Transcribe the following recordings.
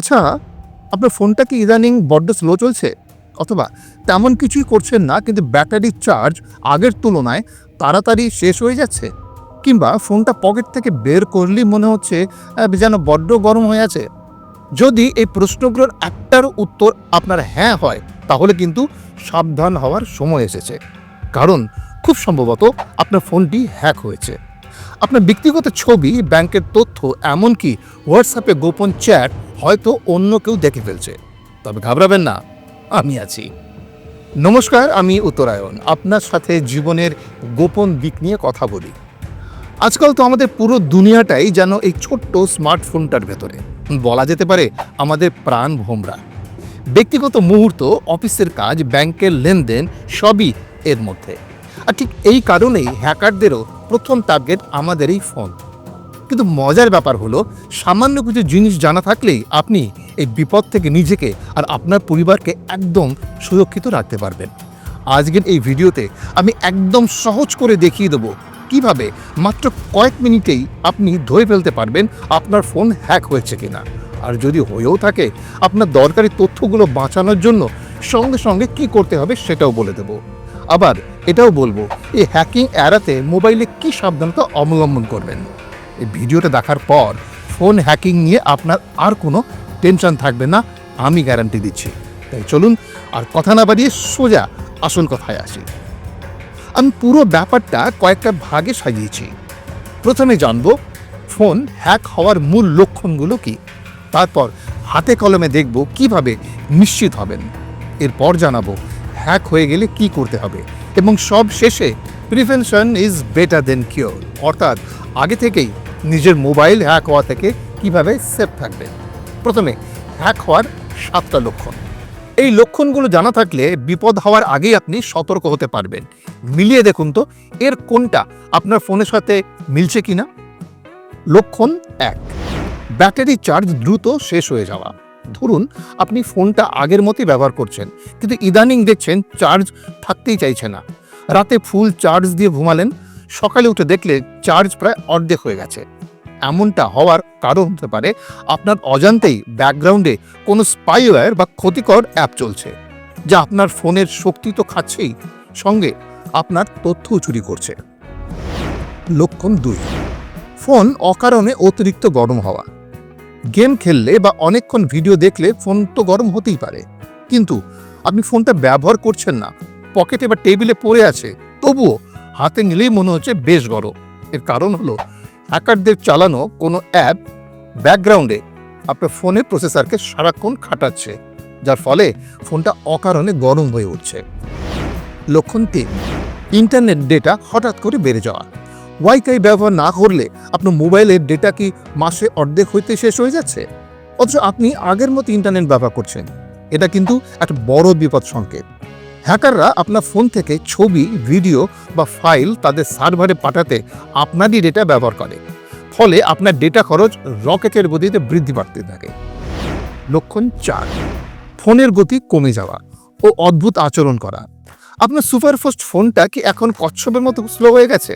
আচ্ছা আপনার ফোনটা কি ইদানিং বড্ড স্লো চলছে? অথবা তেমন কিছুই করছেন না, কিন্তু ব্যাটারির চার্জ আগের তুলনায় তাড়াতাড়ি শেষ হয়ে যাচ্ছে? কিংবা ফোনটা পকেট থেকে বের করলেই মনে হচ্ছে যেন বড্ড গরম হয়ে আছে? যদি এই প্রশ্নগুলোর একটার উত্তর আপনার হ্যাঁ হয়, তাহলে কিন্তু সাবধান হওয়ার সময় এসেছে। কারণ খুব সম্ভবত আপনার ফোনটি হ্যাক হয়েছে। আপনার ব্যক্তিগত ছবি, ব্যাংকের তথ্য, এমনকি হোয়াটসঅ্যাপে গোপন চ্যাট হয়তো অন্য কেউ দেখে ফেলছে। তবে ঘাবড়াবেন না, আমি আছি। নমস্কার, আমি উত্তরায়ণ। আপনার সাথে জীবনের গোপন দিক নিয়ে কথা বলি। আজকাল তো আমাদের পুরো দুনিয়াটাই যেন এই ছোট্ট স্মার্টফোনটার ভেতরে। বলা যেতে পারে আমাদের প্রাণ ভোমরা। ব্যক্তিগত মুহূর্ত, অফিসের কাজ, ব্যাংকের লেনদেন, সবই এর মধ্যে। আর ঠিক এই কারণেই হ্যাকারদেরও প্রথম টার্গেট আমাদের এই ফোন। কিন্তু মজার ব্যাপার হলো, সামান্য কিছু জিনিস জানা থাকলেই আপনি এই বিপদ থেকে নিজেকে আর আপনার পরিবারকে একদম সুরক্ষিত রাখতে পারবেন। আজকের এই ভিডিওতে আমি একদম সহজ করে দেখিয়ে দেবো কীভাবে মাত্র কয়েক মিনিটেই আপনি ধরে ফেলতে পারবেন আপনার ফোন হ্যাক হয়েছে কিনা। আর যদি হয়েও থাকে, আপনার দরকারি তথ্যগুলো বাঁচানোর জন্য সঙ্গে সঙ্গে কি করতে হবে সেটাও বলে দেব। আবার এটাও বলব, এই হ্যাকিং এড়াতে মোবাইলে কি সাবধানতা অবলম্বন করবেন? এই ভিডিওটা দেখার পর ফোন হ্যাকিং নিয়ে আপনার আর কোনো টেনশন থাকবে না, আমি গ্যারান্টি দিচ্ছি। তাই চলুন, আর কথা না বাড়িয়ে সোজা আসল কথায় আসি। আমি পুরো ব্যাপারটা কয়েকটা ভাগে সাজিয়েছি। প্রথমে জানব ফোন হ্যাক হওয়ার মূল লক্ষণগুলো কি। তারপর হাতে কলমে দেখব কীভাবে নিশ্চিত হবেন। এরপর জানাব হ্যাক হয়ে গেলে কি করতে হবে। এবং সব শেষে prevention is better than cure অর্থাৎ আগে থেকেই নিজের মোবাইল হ্যাক হওয়া থেকে কীভাবে সেফ থাকবেন প্রথমে, হ্যাক হওয়ার সাতটা লক্ষণ। এই লক্ষণগুলো জানা থাকলে বিপদ হওয়ার আগেই আপনি সতর্ক হতে পারবেন। মিলিয়ে দেখুন তো, এর কোনটা আপনার ফোনের সাথে মিলছে কিনা? লক্ষণ এক, ব্যাটারি চার্জ দ্রুত শেষ হয়ে যাওয়া। ধরুন, আপনি ফোনটা আগের মতোই ব্যবহার করছেন, কিন্তু ইদানিং দেখছেন চার্জ থাকতেই চাইছে না। রাতে ফুল চার্জ দিয়ে ঘুমালেন, সকালে উঠে দেখলে চার্জ প্রায় অর্ধেক হয়ে গেছে। এমনটা হওয়ার কারণ হতে পারে আপনার অজান্তেই ব্যাকগ্রাউন্ডে কোনো স্পাইওয়্যার বা ক্ষতিকর অ্যাপ চলছে, যা আপনার ফোনের শক্তি তো খাচ্ছেই, সঙ্গে আপনার তথ্যও চুরি করছে। লক্ষণ দুই, ফোন অকারণে অতিরিক্ত গরম হওয়া। গেম খেললে বা অনেকক্ষণ ভিডিও দেখলে ফোন তো গরম হতেই পারে, কিন্তু আপনি ফোনটা ব্যবহার করছেন না, পকেটে বা টেবিলে পড়ে আছে, তবুও হাতে নিলেই মনে হচ্ছে বেশ গরম। এর কারণ হলো হ্যাকারদের চালানো কোনো অ্যাপ ব্যাকগ্রাউন্ডে আপনার ফোনের প্রসেসরকে সারাক্ষণ খাটাচ্ছে, যার ফলে ফোনটা অকারণে গরম হয়ে উঠছে। লক্ষণ তিন, ইন্টারনেট ডেটা হঠাৎ করে বেড়ে যাওয়া। ওয়াইফাই ব্যবহার না করলে আপনার মোবাইলের ডেটা কি মাসে অর্ধেক হইতে শেষ হয়ে যাচ্ছে? অথচ আপনি আগের মতো ইন্টারনেট ব্যবহার করছেন। এটা কিন্তু একটা বড় বিপদ সংকেত হ্যাকাররা আপনার ফোন থেকে ছবি, ভিডিও বা ফাইল তাদের সার্ভারে পাঠাতে আপনারই ডেটা ব্যবহার করে। ফলে আপনার ডেটা খরচ রকেটের গতিতে বৃদ্ধি পাতে থাকে। লক্ষণ চার, ফোনের গতি কমে যাওয়া ও অদ্ভুত আচরণ করা। আপনার সুপারফাস্ট ফোনটা কি এখন কচ্ছপের মতো স্লো হয়ে গেছে?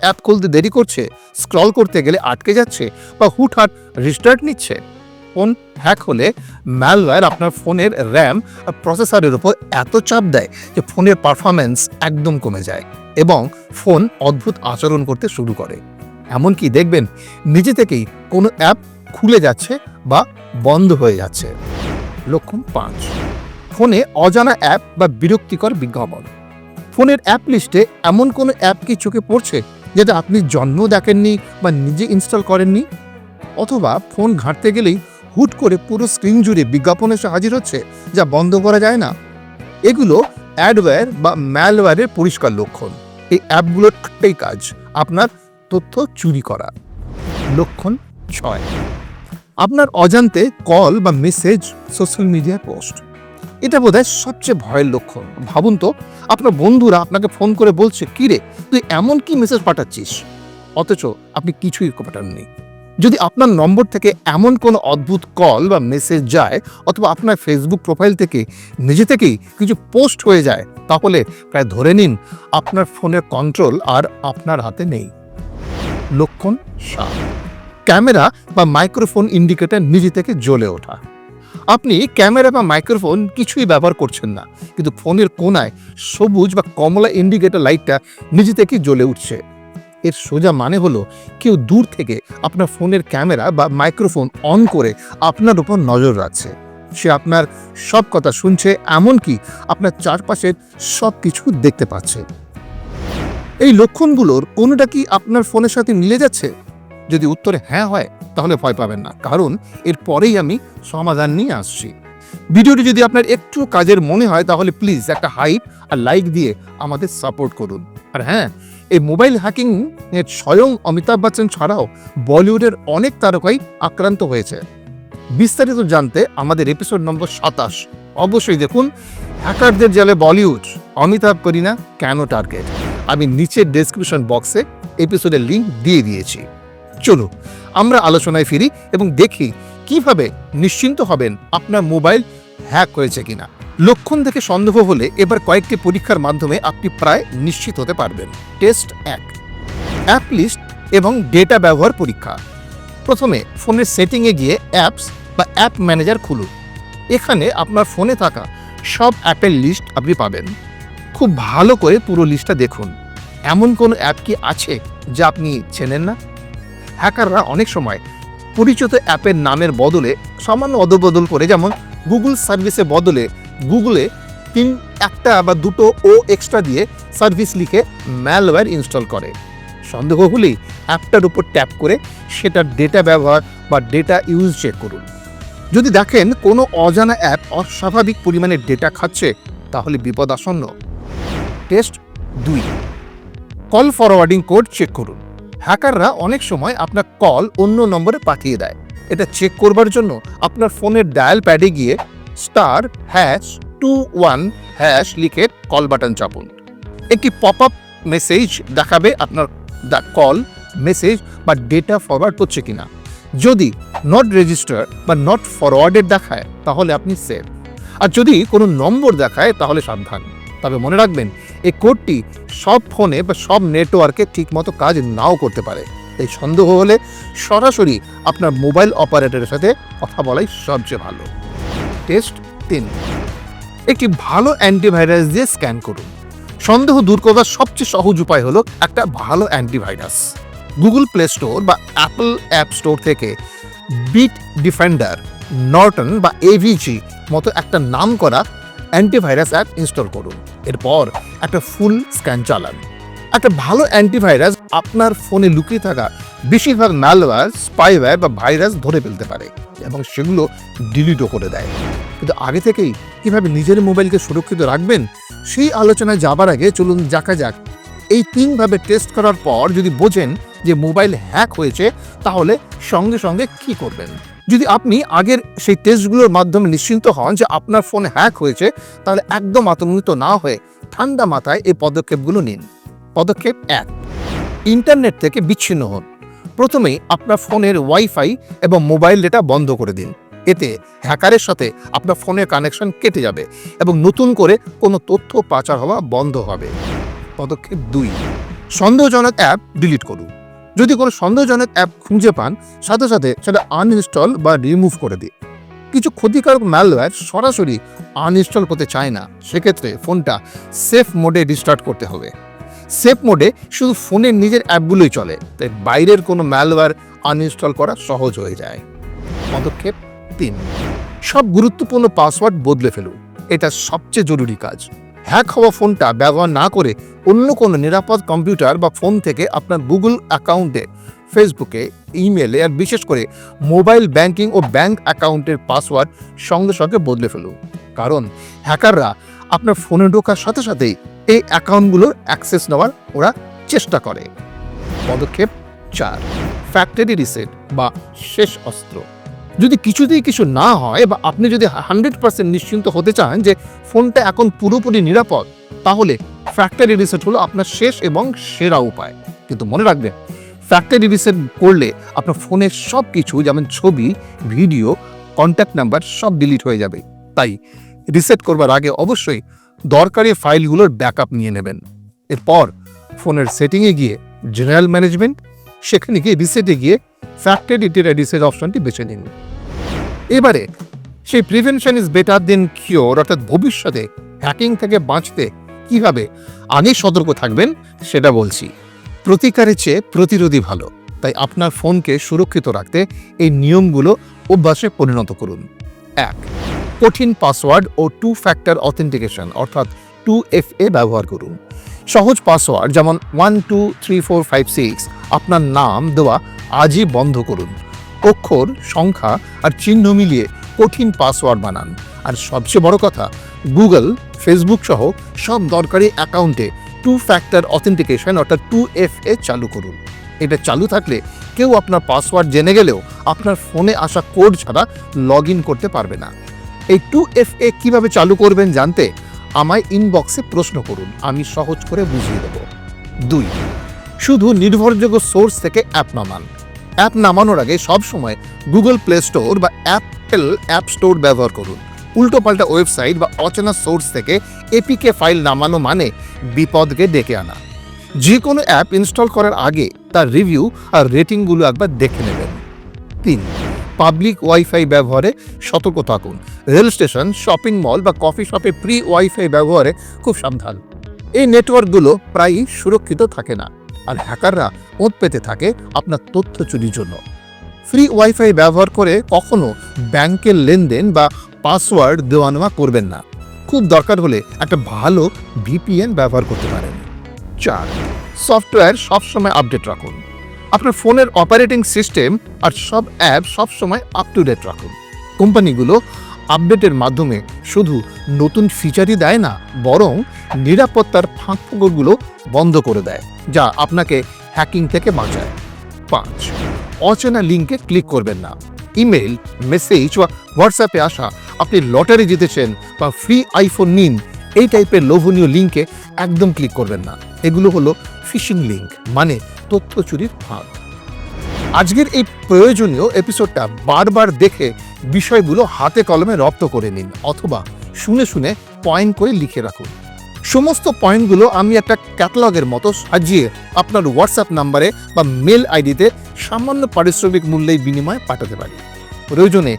অ্যাপ খুলতে দেরি করছে স্ক্রল করতে গেলে আটকে যাচ্ছে বা হুটহাট রিস্টার্ট নিচ্ছে? ফোন হ্যাক হলে ম্যালওয়্যার আপনার ফোনের র্যাম আর প্রসেসরের উপর এত চাপ দেয় যে ফোনের পারফরমেন্স একদম কমে যায় এবং ফোন অদ্ভুত আচরণ করতে শুরু করে। এমনকি দেখবেন নিজে থেকেই কোনো অ্যাপ খুলে যাচ্ছে বা বন্ধ হয়ে যাচ্ছে। লক্ষণ পাঁচ, ফোনে অজানা অ্যাপ বা বিরক্তিকর বিজ্ঞাপন। ফোনের অ্যাপ লিস্টে এমন কোনো অ্যাপ কি চোখে পড়ছে যেটা আপনি জন্ম দেখেননি বা নিজে ইনস্টল করেননি? অথবা ফোন ঘাঁটতে গেলেই হুট করে পুরো স্ক্রিন জুড়ে বিজ্ঞাপন এসে হাজির হচ্ছে, যা বন্ধ করা যায় না। এগুলো অ্যাডওয়্যার বা ম্যালওয়্যারের পরিষ্কার লক্ষণ। এই অ্যাপগুলোর একটাই কাজ, আপনার তথ্য চুরি করা। লক্ষণ ছয়, আপনার অজান্তে কল বা মেসেজ, সোশ্যাল মিডিয়ায় পোস্ট। এটা বোধহয় সবচেয়ে ভয়ের লক্ষণ। ভাবুন তো, আপনার বন্ধুরা আপনাকে ফোন করে বলছে কি রে তুই এমন কি মেসেজ পাঠাচ্ছিস? অথচ আপনি কিছুই পাঠাননি। যদি আপনার নম্বর থেকে এমন কোনো অদ্ভুত কল বা মেসেজ যায় অথবা আপনার ফেসবুক প্রোফাইল থেকে, নিজে থেকেই কিছু পোস্ট হয়ে যায়, তাহলে প্রায় ধরে নিন আপনার ফোনের কন্ট্রোল আর আপনার হাতে নেই। লক্ষণ সাত ক্যামেরা বা মাইক্রোফোন ইন্ডিকেটার নিজে থেকে জ্বলে ওঠা। আপনি ক্যামেরা বা মাইক্রোফোন কিছুই ব্যবহার করছেন না, কিন্তু ফোনের কোনায় সবুজ বা কমলা ইন্ডিকেটর লাইটটা নিজে থেকেই জ্বলে উঠছে। এর সোজা মানে হলো কেউ দূর থেকে আপনার ফোনের ক্যামেরা বা মাইক্রোফোন অন করে আপনার উপর নজর রাখছে। সে আপনার সব কথা শুনছে, এমনকি আপনার চারপাশের সব কিছু দেখতে পাচ্ছে। এই লক্ষণগুলোর কোনোটা কি আপনার ফোনের সাথে মিলে যাচ্ছে? যদি উত্তরে হ্যাঁ হয়, তাহলে ভয় পাবেন না। কারণ এর পরেই আমি সমাধান নিয়ে আসছি। ভিডিওটি যদি আপনার একটু কাজের মনে হয়, তাহলে প্লিজ একটা হাইপ আর লাইক দিয়ে আমাদের সাপোর্ট করুন। আর হ্যাঁ এই মোবাইল হ্যাকিং এর স্বয়ং অমিতাভ বচ্চন ছাড়াও বলিউডের অনেক তারকাই আক্রান্ত হয়েছে। বিস্তারিত জানতে আমাদের এপিসোড নম্বর সাতাশ। অবশ্যই দেখুন, হ্যাকারদের জালে বলিউড, অমিতাভ করিনা কেন টার্গেট আমি নিচের ডেসক্রিপশন বক্সে এপিসোডের লিঙ্ক দিয়ে দিয়েছি। চলো আমরা আলোচনায় ফিরি এবং দেখি কীভাবে নিশ্চিন্ত হবেন আপনার মোবাইল হ্যাক হয়েছে কিনা। লক্ষণ থেকে সন্দেহ হলে এবার কয়েকটি পরীক্ষার মাধ্যমে আপনি প্রায় নিশ্চিত হতে পারবেন। টেস্ট এক, অ্যাপ লিস্ট এবং ডেটা ব্যবহার পরীক্ষা। প্রথমে ফোনের সেটিংয়ে গিয়ে অ্যাপস বা অ্যাপ ম্যানেজার খুলুন। এখানে আপনার ফোনে থাকা সব অ্যাপের লিস্ট আপনি পাবেন। খুব ভালো করে পুরো লিস্টটা দেখুন। এমন কোনো অ্যাপ কি আছে যা আপনি চেনেন না? হ্যাকাররা অনেক সময় পরিচিত অ্যাপের নামের বদলে সামান্য অদবদল করে, যেমন গুগল সার্ভিসের বদলে গুগলে তিন, একটা বা দুটো ও এক্সট্রা দিয়ে সার্ভিস লিখে ম্যালওয়্যার ইনস্টল করে। সন্দেহ হলেই অ্যাপটার উপর ট্যাপ করে সেটার ডেটা ব্যবহার বা ডেটা ইউজ চেক করুন। যদি দেখেন কোনো অজানা অ্যাপ অস্বাভাবিক পরিমাণে ডেটা খাচ্ছে, তাহলে বিপদ আসন্ন টেস্ট দুই। কল ফরওয়ার্ডিং কোড চেক করুন। হ্যাকাররা অনেক সময় আপনার কল অন্য নম্বরে পাঠিয়ে দেয়। এটা চেক করবার জন্য আপনার ফোনের ডায়াল প্যাডে গিয়ে star hash two one hash লিখে কল বাটন চাপুন। একটি পপ আপ মেসেজ দেখাবে আপনার কল মেসেজ বা ডেটা ফরওয়ার্ড করছে কিনা। যদি নট রেজিস্টার বা নট ফরওয়ার্ডেড দেখায়, তাহলে আপনি সেভ আর যদি কোনো নম্বর দেখায়, তাহলে সাবধান। তবে মনে রাখবেন, এই কোডটি সব ফোনে বা সব নেটওয়ার্কে ঠিকমতো কাজ নাও করতে পারে। তাই সন্দেহ হলে সরাসরি আপনার মোবাইল অপারেটরের সাথে কথা বলাই সবচেয়ে ভালো। টেস্ট তিন। একটি ভালো অ্যান্টিভাইরাস দিয়ে স্ক্যান করুন। সন্দেহ দূর করবার সবচেয়ে সহজ উপায় হলো একটা ভালো অ্যান্টিভাইরাস। গুগল প্লে স্টোর বা অ্যাপল অ্যাপ স্টোর থেকে বিট ডিফেন্ডার, নর্টন বা এভিজি মতো একটা নাম করা অ্যান্টিভাইরাস অ্যাপ ইনস্টল করুন। এরপর একটা ফুল স্ক্যান চালান। একটা ভালো অ্যান্টিভাইরাস আপনার ফোনে লুকিয়ে থাকা বেশিরভাগ ম্যালওয়্যার স্পাইওয়্যার বা ভাইরাস ধরে ফেলতে পারে এবং সেগুলো ডিলিটও করে দেয়। কিন্তু আগে থেকেই কীভাবে নিজের মোবাইলকে সুরক্ষিত রাখবেন, সেই আলোচনায় যাবার আগে চলুন দেখা যাক। এই তিনভাবে টেস্ট করার পর যদি বোঝেন যে মোবাইল হ্যাক হয়েছে, তাহলে সঙ্গে সঙ্গে কি করবেন? যদি আপনি আগের সেই টেস্টগুলোর মাধ্যমে নিশ্চিন্ত হন যে আপনার ফোন হ্যাক হয়েছে, তাহলে একদম আতঙ্কিত না হয়ে ঠান্ডা মাথায় এই পদক্ষেপগুলো নিন। পদক্ষেপ এক ইন্টারনেট থেকে বিচ্ছিন্ন হন। প্রথমেই আপনার ফোনের ওয়াইফাই এবং মোবাইল ডেটা বন্ধ করে দিন। এতে হ্যাকারের সাথে আপনার ফোনের কানেকশন কেটে যাবে এবং নতুন করে কোনো তথ্য পাচার হওয়া বন্ধ হবে। পদক্ষেপ দুই, সন্দেহজনক অ্যাপ ডিলিট করুন। যদি কোনো সন্দেহজনক অ্যাপ খুঁজে পান, সাথে সাথে সেটা আনইনস্টল বা রিমুভ করে দিন। কিছু ক্ষতিকারক ম্যালওয়্যার সরাসরি আনইনস্টল করতে চায় না। সেক্ষেত্রে ফোনটা সেফ মোডে রিস্টার্ট করতে হবে। সেফ মোডে শুধু ফোনের নিজের অ্যাপগুলোই চলে, তাই বাইরের কোনো ম্যালওয়্যার আনইনস্টল করা সহজ হয়ে যায়। পদক্ষেপ তিন, সব গুরুত্বপূর্ণ পাসওয়ার্ড বদলে ফেলুন, এটা সবচেয়ে জরুরি কাজ। হ্যাক হওয়া ফোনটা ব্যবহার না করে অন্য কোনো নিরাপদ কম্পিউটার বা ফোন থেকে আপনার গুগল অ্যাকাউন্টে, ফেসবুকে ইমেলে আর বিশেষ করে মোবাইল ব্যাংকিং ও ব্যাংক অ্যাকাউন্টের পাসওয়ার্ড সঙ্গে সঙ্গে বদলে ফেলুন। কারণ হ্যাকাররা আপনার ফোনে ঢোকার সাথে সাথেই এই অ্যাকাউন্টগুলোর অ্যাক্সেস নেওয়ার ওরা চেষ্টা করে। পদক্ষেপ চার, ফ্যাক্টরি রিসেট বা শেষ অস্ত্র। যদি কিছুতেই কিছু না হয় বা আপনি যদি হান্ড্রেড পার্সেন্ট নিশ্চিন্ত হতে চান যে ফোনটা এখন পুরোপুরি নিরাপদ, তাহলে ফ্যাক্টরি রিসেট হলো আপনার শেষ এবং সেরা উপায়। কিন্তু মনে রাখবেন, ফ্যাক্টরি রিসেট করলে আপনার ফোনের সব কিছু যেমন ছবি, ভিডিও কন্ট্যাক্ট নাম্বার সব ডিলিট হয়ে যাবে। তাই রিসেট করবার আগে অবশ্যই দরকারি ফাইলগুলোর ব্যাকআপ নিয়ে নেবেন। এরপর ফোনের সেটিংয়ে গিয়ে জেনারেল ম্যানেজমেন্ট, সেখানে গিয়ে রিসেটে গিয়ে ফ্যাক্টরি ডেটা রিসেট অপশনটি বেছে নিন। এবারে সেই prevention is better than cure, অর্থাৎ ভবিষ্যতে হ্যাকিং থেকে বাঁচতে কীভাবে আগে সতর্ক থাকবেন সেটা বলছি। প্রতিকারের চেয়ে প্রতিরোধী ভালো, তাই আপনার ফোনকে সুরক্ষিত রাখতে এই নিয়মগুলো অভ্যাসে পরিণত করুন। এক কঠিন পাসওয়ার্ড ও টু ফ্যাক্টর অথেন্টিকেশন অর্থাৎ টু এফ এ ব্যবহার করুন। সহজ পাসওয়ার্ড যেমন one two three four five six আপনার নাম দেওয়া আজই বন্ধ করুন। অক্ষর, সংখ্যা আর চিহ্ন মিলিয়ে কঠিন পাসওয়ার্ড বানান। আর সবচেয়ে বড় কথা গুগল ফেসবুক সহ সব দরকারি অ্যাকাউন্টে টু ফ্যাক্টর অথেন্টিকেশন অর্থাৎ টু এফ এ চালু করুন। এটা চালু থাকলে কেউ আপনার পাসওয়ার্ড জেনে গেলেও আপনার ফোনে আসা কোড ছাড়া লগ করতে পারবে না। এই টু এফ এ কীভাবে চালু করবেন জানতে আমায় ইনবক্সে প্রশ্ন করুন, আমি সহজ করে বুঝিয়ে দেব। দুই, শুধু নির্ভরযোগ্য সোর্স থেকে অ্যাপ নামান। অ্যাপ নামানোর আগে সবসময় গুগল প্লে স্টোর বা অ্যাপেল অ্যাপ স্টোর ব্যবহার করুন। উল্টোপাল্টা ওয়েবসাইট বা অচেনা সোর্স থেকে এপিকে ফাইল নামানো মানে বিপদকে ডেকে আনা। যে কোনো অ্যাপ ইনস্টল করার আগে তার রিভিউ আর রেটিংগুলো একবার দেখে নেবেন। তিন পাবলিক ওয়াইফাই ব্যবহারে সতর্ক থাকুন। রেল স্টেশন শপিং মল বা কফি শপে প্রি ওয়াইফাই ব্যবহারে খুব সাবধান। এই নেটওয়ার্কগুলো প্রায়ই সুরক্ষিত থাকে না। আর হ্যাকাররা ওঁত পেতে থাকে আপনার তথ্য চুরির জন্য। ফ্রি ওয়াইফাই ব্যবহার করে কখনো ব্যাংকের লেনদেন বা পাসওয়ার্ড দেওয়া নেওয়া করবেন না। খুব দরকার হলে একটা ভালো ভিপিএন ব্যবহার করতে পারেন। চার সফটওয়্যার সবসময় আপডেট রাখুন। আপনার ফোনের অপারেটিং সিস্টেম আর সব অ্যাপ সবসময় আপ টু ডেট রাখুন। কোম্পানিগুলো আপডেটের মাধ্যমে শুধু নতুন ফিচারই দেয় না, বরং নিরাপত্তার ফাঁক ফাঁকফোকরগুলো বন্ধ করে দেয়, যা আপনাকে হ্যাকিং থেকে বাঁচায়। পাঁচ, অচেনা লিঙ্কে ক্লিক করবেন না। ইমেল মেসেজ বা হোয়াটসঅ্যাপে আসা, আপনি লটারি জিতেছেন বা ফ্রি আইফোন নিন, এই টাইপের লোভনীয় লিঙ্কে একদম ক্লিক করবেন না। এগুলো হলো ফিশিং লিঙ্ক মানে তথ্য চুরির ফাঁদ। আজকের এই প্রয়োজনীয় এপিসোডটা বারবার দেখে বিষয়গুলো হাতে কলমে রপ্ত করে নিন অথবা শুনে শুনে পয়েন্ট করে লিখে রাখুন। সমস্ত পয়েন্টগুলো আমি একটা ক্যাটালগের মতো সাজিয়ে আপনার হোয়াটসঅ্যাপ নাম্বারে বা মেল আইডিতে সামান্য পারিশ্রমিক মূল্যের বিনিময়ে পাঠাতে পারি। প্রয়োজনে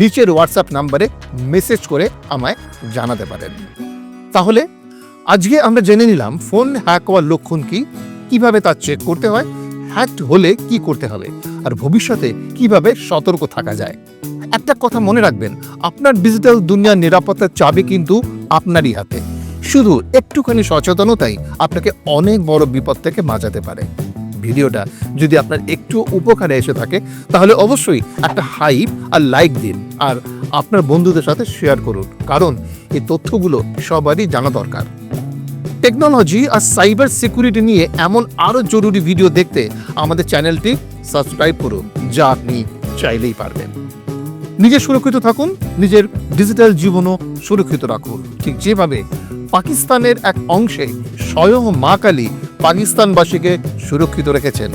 নিচের হোয়াটসঅ্যাপ নাম্বারে মেসেজ করে আমায় জানাতে পারেন। তাহলে আজকে আমরা জেনে নিলাম ফোন হ্যাক হওয়ার লক্ষণ কি কীভাবে তা চেক করতে হয়? হ্যাকড হলে কি করতে হবে? আর ভবিষ্যতে কীভাবে সতর্ক থাকা যায়? একটা কথা মনে রাখবেন, আপনার ডিজিটাল দুনিয়ার নিরাপত্তার চাবি কিন্তু আপনারই হাতে। শুধু একটুখানি সচেতনতাই আপনাকে অনেক বড় বিপদ থেকে বাঁচাতে পারে। ভিডিওটা যদি আপনার একটু উপকারে এসে থাকে, তাহলে অবশ্যই একটা হাইপ আর লাইক দিন। আর আপনার বন্ধুদের সাথে শেয়ার করুন, কারণ এই তথ্যগুলো সবারই জানা দরকার। টেকনোলজি আর সাইবার সিকিউরিটি নিয়ে এমন আরও জরুরি ভিডিও দেখতে আমাদের চ্যানেলটি সাবস্ক্রাইব করুন, যা আপনি চাইলেই পারবেন। নিজে সুরক্ষিত থাকুন, নিজের ডিজিটাল জীবনও সুরক্ষিত রাখুন। ঠিক যেভাবে পাকিস্তানের এক অংশে স্বয়ং মা কালী পাকিস্তানবাসীকে সুরক্ষিত রেখেছেন।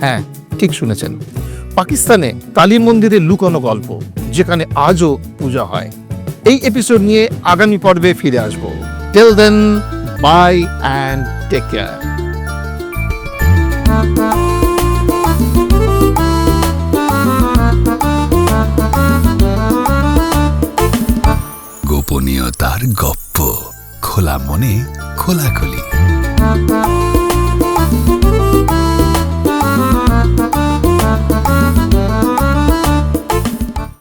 হ্যাঁ ঠিক শুনেছেন। পাকিস্তানে কালী মন্দিরে লুকানো গল্প, যেখানে আজও পূজা হয়। এই এপিসোড নিয়ে আগামী পর্বে ফিরে আসব। Till then and take care গোপনীয়তার গপ্প খোলা মনে খোলাখুলি।